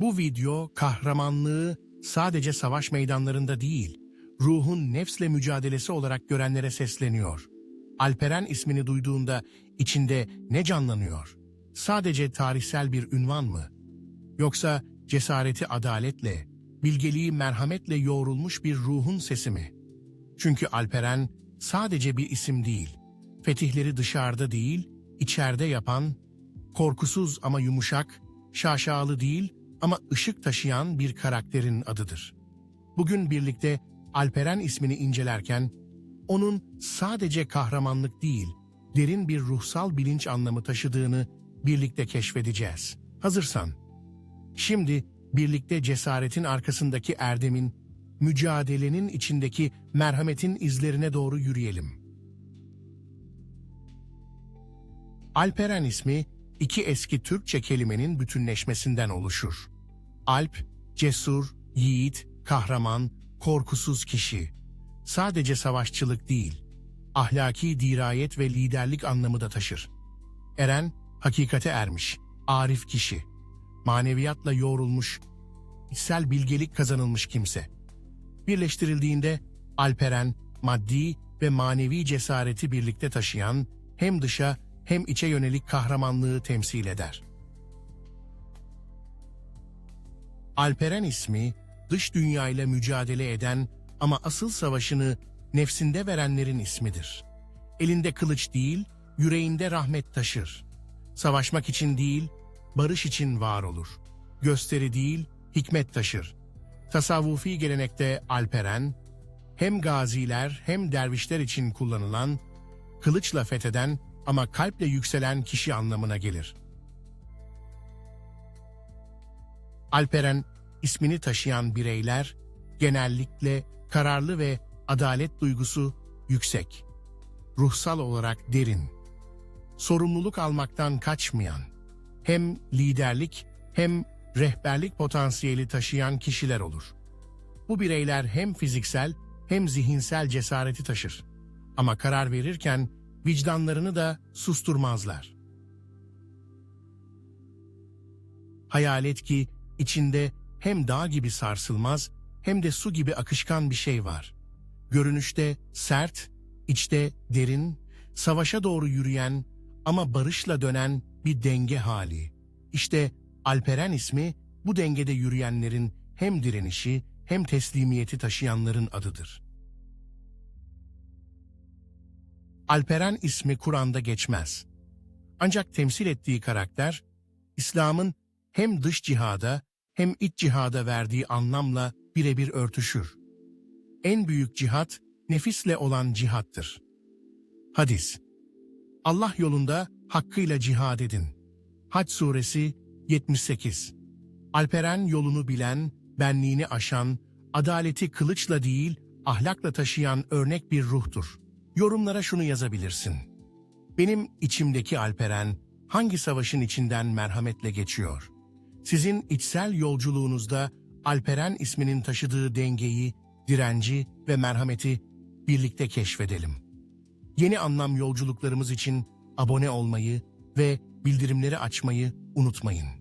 Bu video kahramanlığı sadece savaş meydanlarında değil, ruhun nefsle mücadelesi olarak görenlere sesleniyor. Alperen ismini duyduğunda içinde ne canlanıyor? Sadece tarihsel bir ünvan mı? Yoksa cesareti adaletle, bilgeliği merhametle yoğrulmuş bir ruhun sesi mi? Çünkü Alperen sadece bir isim değil, fetihleri dışarıda değil, içeride yapan, korkusuz ama yumuşak, şaşalı değil ama ışık taşıyan bir karakterin adıdır. Bugün birlikte Alperen ismini incelerken, onun sadece kahramanlık değil, derin bir ruhsal bilinç anlamı taşıdığını birlikte keşfedeceğiz. Hazırsan, şimdi birlikte cesaretin arkasındaki erdemin, mücadelenin içindeki merhametin izlerine doğru yürüyelim. Alperen ismi iki eski Türkçe kelimenin bütünleşmesinden oluşur. Alp, cesur, yiğit, kahraman, korkusuz kişi. Sadece savaşçılık değil, ahlaki dirayet ve liderlik anlamı da taşır. Eren, hakikate ermiş, arif kişi. Maneviyatla yoğrulmuş, içsel bilgelik kazanılmış kimse. Birleştirildiğinde Alperen, maddi ve manevi cesareti birlikte taşıyan, hem dışa hem içe yönelik kahramanlığı temsil eder. Alperen ismi, dış dünyayla mücadele eden ama asıl savaşını nefsinde verenlerin ismidir. Elinde kılıç değil, yüreğinde rahmet taşır. Savaşmak için değil, barış için var olur. Gösteri değil, hikmet taşır. Tasavvufi gelenekte Alperen, hem gaziler hem dervişler için kullanılan, kılıçla fetheden ama kalple yükselen kişi anlamına gelir. Alperen, ismini taşıyan bireyler, genellikle kararlı ve adalet duygusu yüksek, ruhsal olarak derin, sorumluluk almaktan kaçmayan, hem liderlik hem rehberlik potansiyeli taşıyan kişiler olur. Bu bireyler hem fiziksel hem zihinsel cesareti taşır. Ama karar verirken vicdanlarını da susturmazlar. Hayal et ki içinde hem dağ gibi sarsılmaz hem de su gibi akışkan bir şey var. Görünüşte sert, içte derin, savaşa doğru yürüyen ama barışla dönen bir denge hali. İşte Alperen ismi bu dengede yürüyenlerin hem direnişi hem teslimiyeti taşıyanların adıdır. Alperen ismi Kur'an'da geçmez. Ancak temsil ettiği karakter, İslam'ın hem dış cihada hem iç cihada verdiği anlamla birebir örtüşür. En büyük cihat, nefisle olan cihattır. Hadis Allah yolunda hakkıyla cihad edin. Hac suresi 78 Alperen yolunu bilen, benliğini aşan, adaleti kılıçla değil, ahlakla taşıyan örnek bir ruhtur. Yorumlara şunu yazabilirsin. Benim içimdeki Alperen hangi savaşın içinden merhametle geçiyor? Sizin içsel yolculuğunuzda Alperen isminin taşıdığı dengeyi, direnci ve merhameti birlikte keşfedelim. Yeni anlam yolculuklarımız için abone olmayı ve bildirimleri açmayı unutmayın.